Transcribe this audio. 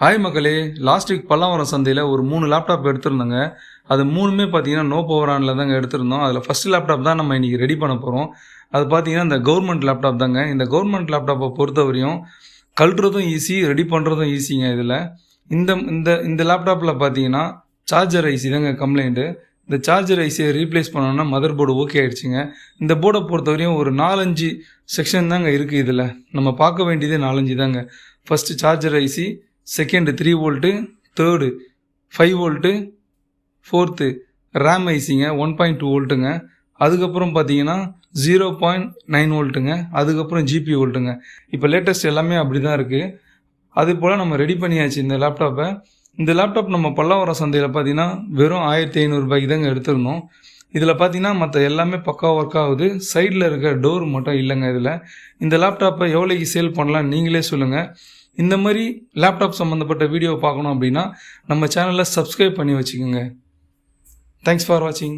Hi மக்களே. Last week Pallavaram சந்தையில் ஒரு மூணு லேப்டாப் எடுத்திருந்தோங்க. அது மூணுமே பார்த்தீங்கன்னா நோ பவர் ஆனில் தாங்க எடுத்திருந்தோம். அதில் ஃபஸ்ட் லேப்டாப் தான் நம்ம இன்றைக்கி ரெடி பண்ண போகிறோம் அது பார்த்தீங்கன்னா இந்த கவர்மெண்ட் லேப்டாப் தாங்க. இந்த கவர்மெண்ட் லேப்டாப்பை பொறுத்தவரையும் கழுறதும் ஈஸி ரெடி பண்ணுறதும் ஈஸிங்க இதில். இந்த இந்த இந்த லேப்டாப்பில் பார்த்தீங்கன்னா சார்ஜர் ஐசி தாங்க கம்ப்ளைண்ட்டு இந்த சார்ஜர் ஐசியை ரீப்ளேஸ் பண்ணோன்னா மதர் போர்டு ஓகே ஆகிடுச்சிங்க இந்த போர்டை பொறுத்தவரையும் ஒரு நாலஞ்சு செக்ஷன் தாங்க இருக்குது இதில். நம்ம பார்க்க வேண்டியதே நாலஞ்சு தாங்க. First charger IC second three volt third five volt fourth RAM ஐசிங்க one point two வோல்ட்டுங்க அதுக்கப்புறம் பார்த்தீங்கன்னா ஜீரோ பாயிண்ட் நைன் வோல்ட்டுங்க அதுக்கப்புறம் ஜிபி வோல்ட்டுங்க இப்போ லேட்டஸ்ட் எல்லாமே அப்படி தான் இருக்குது அது போல் நம்ம ரெடி பண்ணியாச்சு இந்த லேப்டாப்பை இந்த லேப்டாப் நம்ம பல்லாவரம் சந்தையில் பார்த்தீங்கன்னா வெறும் ஆயிரத்தி ஐநூறுரூபாய்க்கு தாங்க எடுத்துருந்தோம். இதில் பார்த்தீங்கன்னா மற்ற எல்லாமே பக்கா ஒர்க் ஆகுது. சைடில் இருக்க டோர் மட்டும் இல்லைங்க இதில். இந்த லேப்டாப்பை எவ்வளோக்கு சேல் பண்ணலாம் நீங்களே சொல்லுங்கள் இந்த மாதிரி லேப்டாப் சம்மந்தப்பட்ட வீடியோ பார்க்கணும் அப்படின்னா நம்ம சேனலை சப்ஸ்கிரைப் பண்ணி வச்சுக்கோங்க. தேங்க்ஸ் ஃபார் வாட்சிங்